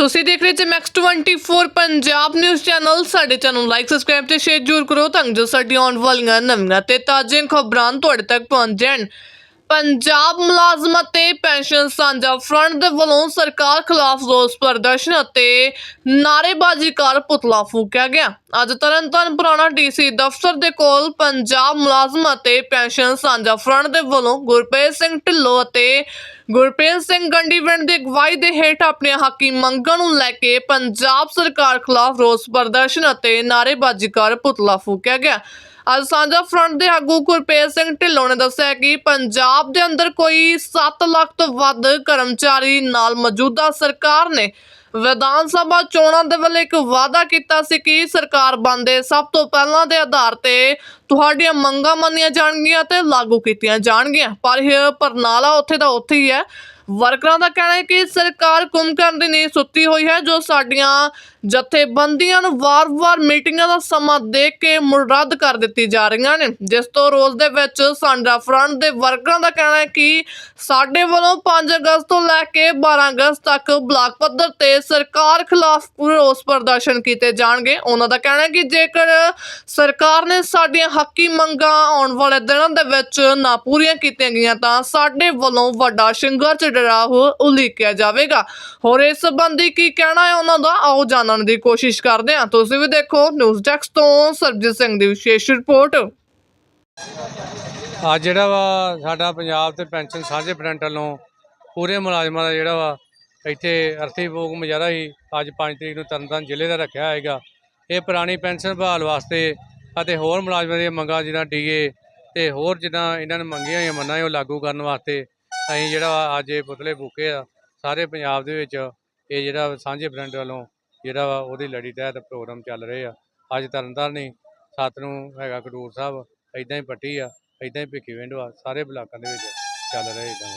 ਤੁਸੀਂ ਦੇਖ ਰਹੇ ਜੇ ਮੈਕਸ 24 ਪੰਜਾਬ ਨਿਊਜ਼ ਚੈਨਲ ਸਾਡੇ ਚੈਨਲ ਲਾਈਕ ਸਬਸਕ੍ਰਾਈਬ ਤੇ ਸ਼ੇਅਰ ਜ਼ਰੂਰ ਕਰੋ ਤਾਂ ਜੋ ਸਾਡੀ ਆਉਣ ਵਾਲੀਆਂ ਨਵੀਆਂ ਤੇ ਤਾਜ਼ੀਆਂ ਖਬਰਾਂ ਤੁਹਾਡੇ ਤੱਕ ਪਹੁੰਚ ਪੰਜਾਬ ਮੁਲਾਜ਼ਮਾਂ ਤੇ ਪੈਨਸ਼ਨ ਸਾਂਝਾ ਫਰੰਟ ਦੇ ਵੱਲੋਂ ਸਰਕਾਰ ਖਿਲਾਫ ਰੋਸ ਪ੍ਰਦਰਸ਼ਨ ਅਤੇ ਨਾਅਰੇਬਾਜ਼ੀ ਕਰ ਪੁਤਲਾ ਫੂਕਿਆ ਗਿਆ। ਅੱਜ ਤਰਨਤਾਰਨ ਪੁਰਾਣਾ ਡੀਸੀ ਦਫ਼ਤਰ ਦੇ ਕੋਲ ਪੰਜਾਬ ਮੁਲਾਜ਼ਮਾਂ ਤੇ ਪੈਨਸ਼ਨ ਸਾਂਝਾ ਫਰੰਟ ਦੇ ਵੱਲੋਂ ਗੁਰਪ੍ਰੀਤ ਸਿੰਘ ਢਿੱਲੋਂ ਅਤੇ ਗੁਰਪ੍ਰੀਤ ਸਿੰਘ ਗੰਡੀਵਿੰਡ ਦੀ ਅਗਵਾਈ ਦੇ ਹੇਠ ਆਪਣੀਆਂ ਹੱਕੀ ਮੰਗਾਂ ਨੂੰ ਲੈ ਕੇ ਪੰਜਾਬ ਸਰਕਾਰ ਖਿਲਾਫ ਰੋਸ ਪ੍ਰਦਰਸ਼ਨ ਅਤੇ ਨਾਅਰੇਬਾਜ਼ੀ ਕਰ ਪੁਤਲਾ ਫੂਕਿਆ ਗਿਆ। ਅੱਜ ਸਾਂਝਾ ਫਰੰਟ ਦੇ ਆਗੂ ਗੁਰਪ੍ਰੀਤ ਸਿੰਘ ਢਿੱਲੋਂ ਨੇ ਦੱਸਿਆ ਕਿ ਪੰਜਾਬ ਦੇ ਅੰਦਰ ਕੋਈ 7 ਲੱਖ ਤੋਂ ਵੱਧ ਕਰਮਚਾਰੀ ਨਾਲ ਮੌਜੂਦਾ ਸਰਕਾਰ ਨੇ ਵਿਧਾਨ ਸਭਾ ਚੋਣਾਂ ਦੇ ਵੇਲੇ ਇੱਕ ਵਾਅਦਾ ਕੀਤਾ ਸੀ ਕਿ ਸਰਕਾਰ ਬਣਦੇ ਸਭ ਤੋਂ ਪਹਿਲਾਂ ਦੇ ਆਧਾਰ ਤੇ ਤੁਹਾਡੀਆਂ ਮੰਗਾਂ ਮੰਨੀਆਂ ਜਾਣਗੀਆਂ ਤੇ ਲਾਗੂ ਕੀਤੀਆਂ ਜਾਣਗੀਆਂ। ਪਰ ਇਹ ਪਰਨਾਲਾ ਉੱਥੇ ਦਾ ਉੱਥੇ ਹੀ ਹੈ। ਵਰਕਰਾਂ ਦਾ ਕਹਿਣਾ ਹੈ ਕਿ ਸਰਕਾਰ ਕੁੰਭਕਰਨ ਦੀ ਨੀਂਦ ਸੁੱਤੀ ਹੋਈ ਹੈ, ਜੋ ਸਾਡੀਆਂ ਜਥੇਬੰਦੀਆਂ ਨੂੰ ਵਾਰ-ਵਾਰ ਮੀਟਿੰਗਾਂ ਦਾ ਸਮਾਂ ਦੇ ਕੇ ਮੁੜ ਰੱਦ ਕਰ ਦਿੱਤੀ ਜਾ ਰਹੀਆਂ ਨੇ। ਜਿਸ ਤੋਂ ਰੋਜ਼ ਦੇ ਵਿੱਚ ਸਾਂਝਾ ਫਰੰਟ ਦੇ ਵਰਕਰਾਂ ਦਾ ਕਹਿਣਾ ਹੈ ਕਿ ਸਾਡੇ ਵੱਲੋਂ 5 ਅਗਸਤ ਤੋਂ ਲੈ ਕੇ 12 ਅਗਸਤ ਤੱਕ ਬਲਾਕ ਪੱਧਰ ਤੇ ਸਰਕਾਰ ਖਿਲਾਫ ਰੋਸ ਪ੍ਰਦਰਸ਼ਨ ਕੀਤੇ ਜਾਣਗੇ। ਉਹਨਾਂ ਦਾ ਕਹਿਣਾ ਹੈ ਕਿ ਜੇਕਰ ਸਰਕਾਰ ਨੇ ਸਾਡੀਆਂ ਹੱਕੀ ਮੰਗਾਂ ਆਉਣ ਵਾਲੇ ਦਿਨਾਂ ਦੇ ਵਿੱਚ ਨਾ ਪੂਰੀਆਂ ਕੀਤੀਆਂ ਗਈਆਂ, ਤਾਂ ਸਾਡੇ ਵੱਲੋਂ ਵੱਡਾ ਸੰਘਰਸ਼ ਜਿਹੜਾ ਉਹ ਉਲੀਕਿਆ ਜਾਵੇਗਾ। ਹੋਰ ਇਸ ਸੰਬੰਧੀ ਕੀ ਕਹਿਣਾ ਹੈ ਉਹਨਾਂ ਦਾ? ਆਓ ਜਾਣਨ ਦੀ ਕੋਸ਼ਿਸ਼ ਕਰਦੇ ਹਾਂ। ਤੁਸੀਂ ਵੀ ਦੇਖੋ ਨਿਊਜ਼ ਡੈਸਕ ਤੋਂ ਸਰਬਜੀਤ ਸਿੰਘ ਦੀ ਵਿਸ਼ੇਸ਼ ਰਿਪੋਰਟ। ਅੱਜ ਜਿਹੜਾ ਵਾ ਸਾਡਾ ਪੰਜਾਬ ਤੇ ਪੈਨਸ਼ਨ ਸਾਂਝੇ ਫਰੰਟ ਵੱਲੋਂ ਪੂਰੇ ਮੁਲਾਜ਼ਮਾਂ ਦਾ ਜਿਹੜਾ ਵਾ ਇੱਥੇ ਅਰਥੀ ਭੋਗ ਮੁਜ਼ਾਹਰਾ ਹੀ ਅੱਜ 5 ਤਰੀਕ ਨੂੰ ਤਰਨਤਾਰਨ ਜ਼ਿਲ੍ਹੇ ਦਾ ਰੱਖਿਆ ਹੋਏਗਾ। ਇਹ ਪੁਰਾਣੀ ਪੈਨਸ਼ਨ ਬਹਾਲ ਵਾਸਤੇ ਅਤੇ ਹੋਰ ਮੁਲਾਜ਼ਮਾਂ ਦੀਆਂ ਮੰਗਾਂ ਜਿੱਦਾਂ ਡੀਏ ਤੇ ਹੋਰ ਜਿੱਦਾਂ ਇਹਨਾਂ ਨੇ ਮੰਗੀਆਂ ਹੋਈਆਂ ਮੰਨਾਂ ਉਹ ਲਾਗੂ ਕਰਨ ਵਾਸਤੇ ਅਸੀਂ ਜਿਹੜਾ ਵਾ ਅੱਜ ਇਹ ਪੁਤਲੇ ਫੂਕੇ ਆ, ਸਾਰੇ ਪੰਜਾਬ ਦੇ ਵਿੱਚ ਇਹ ਜਿਹੜਾ ਸਾਂਝੇ ਫਰੰਟ ਵੱਲੋਂ ਜਿਹੜਾ ਵਾ ਉਹਦੀ ਲੜੀ ਤਹਿਤ ਪ੍ਰੋਗਰਾਮ ਚੱਲ ਰਹੇ ਆ। ਅੱਜ ਤਰਨਤਾਰਨ ਹੀ ਸੱਤ ਨੂੰ ਹੈਗਾ ਖਡੂਰ ਸਾਹਿਬ ਇਦਾਂ ਹੀ ਪੱਟੀ ਆ ਇਦਾਂ ਹੀ ਭਿੱਖੀਵਿੰਡ ਵਾ, ਸਾਰੇ ਬਲਾਕਾਂ ਦੇ ਵਿੱਚ ਚੱਲ ਰਹੇ ਇਦਾਂ